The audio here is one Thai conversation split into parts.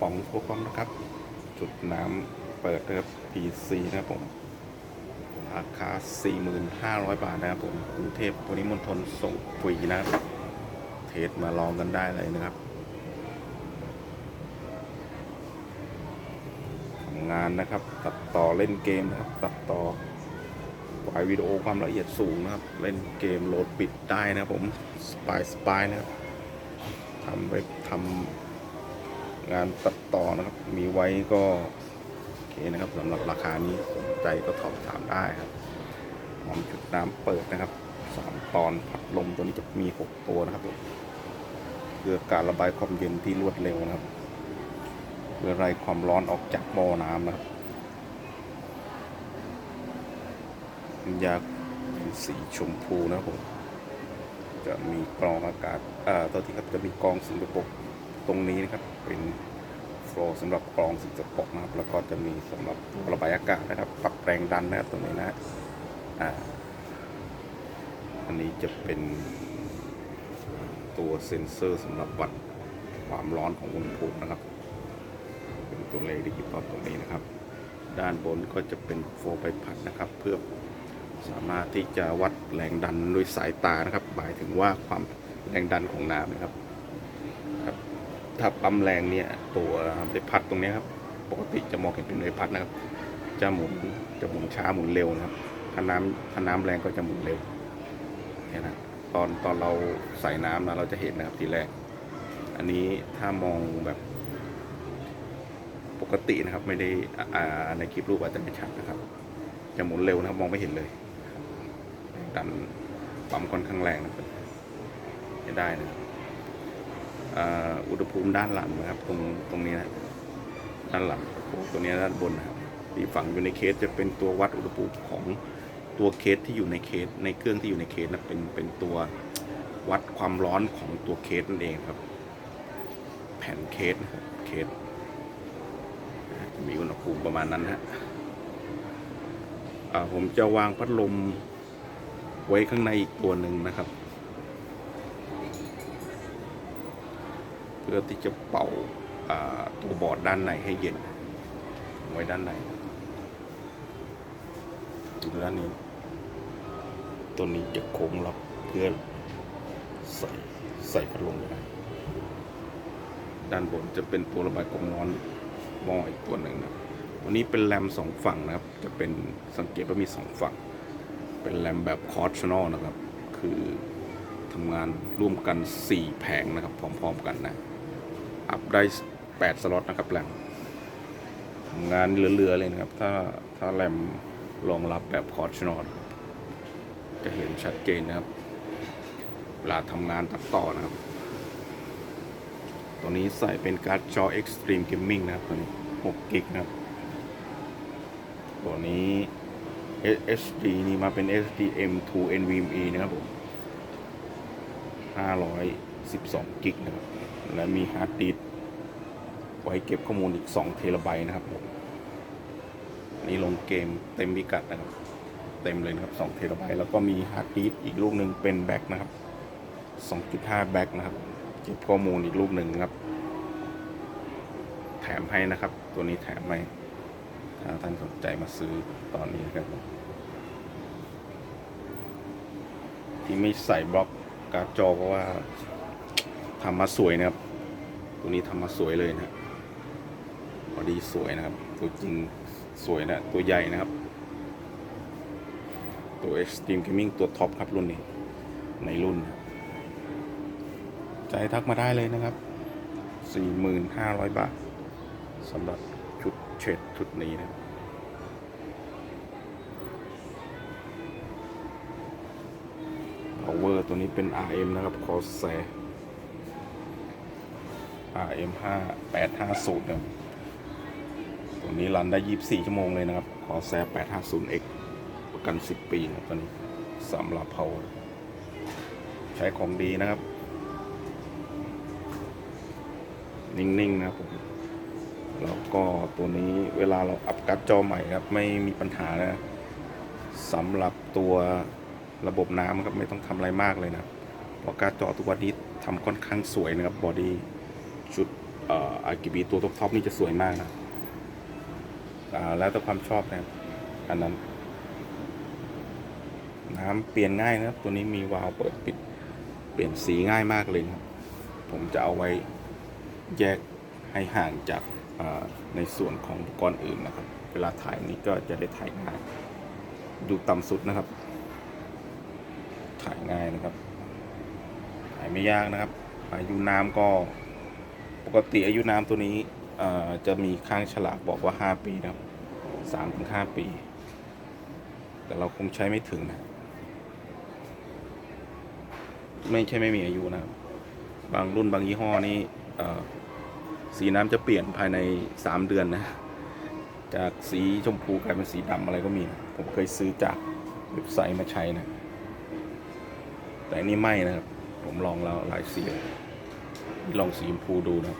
ป๋องโฟกองนะครับ จุดน้ำเปิดนะครับ PC นะครับผม ราคา 4,500 บาทนะครับผมกรุงเทพปริมณฑลส่งฟรีนะครับ เทสมาลองกันได้เลยนะครับทำงานนะครับ ตัดต่อเล่นเกมนะครับ ตัดต่อไฟล์วิดีโอความละเอียดสูงนะครับ เล่นเกมโหลดปิดได้นะครับผม สปายสปายนะครับทำเว็บทำ งานตัดต่อนะครับ มีไว้ก็โอเคนะครับสำหรับราคานี้สนใจก็สอบถามได้ครับหอมจุดน้ำเปิดนะครับสามตอนพัดลมตัวนี้จะมี6ตัวนะครับผมเพื่อการระบายความเย็นที่รวดเร็วนะครับ เพื่อไล่ความร้อนออกจากบ่อน้ำนะครับยาสีชมพูนะครับผมจะมีกรองอากาศอ่าตัวที่ครับจะมีกรองสิ่งกระปรก ตรงนี้นะครับ เป็นโฟลสำหรับกรองสิ่งกปรกนะครับ แล้วก็จะมีสำหรับระบายอากาศนะครับปรับแรงดันนะครับตรงนี้นะอ่าอันนี้จะเป็นตัวเซ็นเซอร์สำหรับวัดความร้อนของอุณหภูมินะครับ เป็นตัวเลขดิจิตอลตรงนี้นะครับ ด้านบนก็จะเป็นโฟลใบพัดนะครับ เพื่อสามารถที่จะวัดแรงดันด้วยสายตานะครับ หมายถึงว่าความแรงดันของน้ำนะครับ ถ้าปั๊มแรงเนี่ยตัวใบพัดตรงนี้ครับ ปกติจะมองเห็นเป็นใบพัดนะครับ จะหมุนจะหมุนช้าหมุนเร็วนะครับ ถ้าน้ำถ้าน้ำแรงก็จะหมุนเร็วเนี่ยนะตอนตอนเราใส่น้ำนะเราจะเห็นนะครับทีแรก อันนี้ถ้ามองแบบปกตินะครับ ไม่ได้อ่าอ่าในคลิปรูปอาจจะไม่ชัดนะครับ จะหมุนเร็วนะครับ มองไม่เห็นเลยดันปั๊มค่อนข้างแรงนะครับจะได้นะครับ อุณหภูมิด้านหลังนะครับตรงตรงนี้นะด้านหลังตรงนี้ด้านบนนะครับที่ฝังอยู่ในเคสจะเป็นตัววัดอุณหภูมิของตัวเคสที่อยู่ในเคสในเครื่องที่อยู่ในเคสนะเป็นเป็นตัววัดความร้อนของตัวเคสนั่นเองครับ แผ่นเคสนะครับเคสมีอุณหภูมิประมาณนั้นฮะผมจะวางพัดลมไว้ข้างในอีกตัวหนึ่งนะครับ พื่อที่จะเป่าตัวบอร์ดด้านในให้เย็น ไว้ด้านในดูด้านนี้ ตัวนี้จะโค้งล็อกเพื่อใส่ใส่พัดลมได้ด้านบนจะเป็นตัวระบายความร้อนหม้ออีกตัวหนึ่งนะตัวนี้เป็นแรมสองฝั่งนะครับ จะเป็นสังเกตว่ามีสองฝั่ง เป็นแรมแบบคอร์ชนอลนะครับ คือทำงานร่วมกัน 4 แผงนะครับ พร้อม ๆ กันนะ อัพได้ 8 สล็อตนะครับแรมทำงานเรือๆเลยนะครับ ถ้าถ้าแรมรองรับแบบคอร์ชนอลจะเห็นชัดเจนนะครับ เวลาทำงานตัดต่อนะครับ ตัวนี้ใส่เป็นการ์ดจอ Extreme Gaming นะครับตัวนี้6กิกนะครับ ตัวนี้ SSD นี่มาเป็น SDM to NVMe นะครับผม512 กิกนะครับ และมีฮาร์ดดิสก์ไว้เก็บข้อมูลอีก 2 เทราไบต์นะครับผมอันนี้ลงเกมเต็มพิกัดนะครับ เต็มเลยนะครับ 2 เทราไบต์แล้วก็มีฮาร์ดดิสก์อีกลูกหนึ่งเป็นแบ็คนะครับ 2.5 แบ็คนะครับ เก็บข้อมูลอีกลูกหนึ่งครับ แถมให้นะครับ ตัวนี้แถมให้ถ้าท่านสนใจมาซื้อตอนนี้นะครับที่ไม่ใส่บล็อกการ์ดจอเพราะว่า ทำมาสวยนะครับ ตัวนี้ทำมาสวยเลยนะพอดีสวยนะครับ ตัวจริงสวยนะ ตัวใหญ่นะครับ ตัว Extreme Gaming ตัวท็อปครับรุ่นนี้ ในรุ่นนะครับใจทักมาได้เลยนะครับ 4,500 บาทสำหรับชุดเชดชุดนี้นะครับ power ตัวนี้เป็น RM นะครับ Corsair RM RM5 850นะครับตัวนี้รันได้ 24 ชั่วโมงเลยนะครับ Corsair 850X ประกัน 10 ปีนะตัวนี้สำหรับ power ใช้ของดีนะครับ นิ่งๆนะครับผมแล้วก็ตัวนี้เวลาเราอัพการ์ดจอใหม่ครับ ไม่มีปัญหานะสำหรับตัวระบบน้ำครับไม่ต้องทำอะไรมากเลยนะเพราะการ์ดจอทุกวันนี้ทำค่อนข้างสวยนะครับบอดี้ ชุดอ่อ RGB ตัวท็อปๆนี่จะสวยมากนะแล้วแต่ความชอบนะอันนั้น น้ำเปลี่ยนง่ายนะตัวนี้มีวาล์วเปิดปิด เปลี่ยนสีง่ายมากเลยนะผมจะเอาไว้แยกให้ห่างจากในส่วนของอุปกรณ์อื่นนะครับ เวลาถ่ายนี้ก็จะได้ถ่ายง่าย ดูต่ำสุดนะครับ ถ่ายง่ายนะครับ ถ่ายไม่ยากนะครับอายุน้ำก็ ปกติอายุน้ำตัวนี้จะมีข้างฉลากบอกว่า 5 ปีนะครับ3ถึง5ปี แต่เราคงใช้ไม่ถึงนะ ไม่ใช่ไม่มีอายุนะ บางรุ่นบางยี่ห้อนี่สีน้ำจะเปลี่ยนภายใน3เดือนนะ จากสีชมพูกลายเป็นสีดำอะไรก็มีนะผมเคยซื้อจากเว็บไซต์มาใช้นะ แต่อันนี่ไม่นะครับ ผมลองแล้วหลายสีเลย ลองสีชมพูดูนะครับ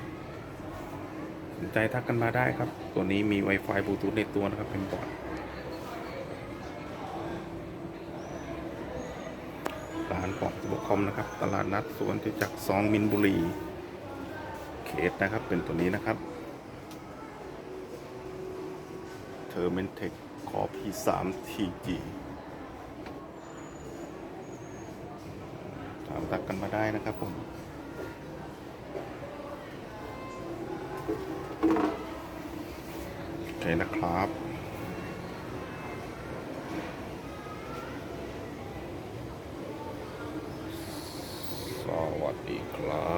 สนใจทักกันมาได้ครับ ตัวนี้มี Wi-Fi บลูทูธในตัวนะครับเป็นบอร์ดร้านปอกสบคอมนะครับ ตลาดนัดสวนจตุจักรซองมินบุรีเขตนะครับเป็นตัวนี้นะครับเทอร์เมนเทคคอ P3 TG ถามตักกันมาได้นะครับผม ช้นะครับ สวัสดีครับ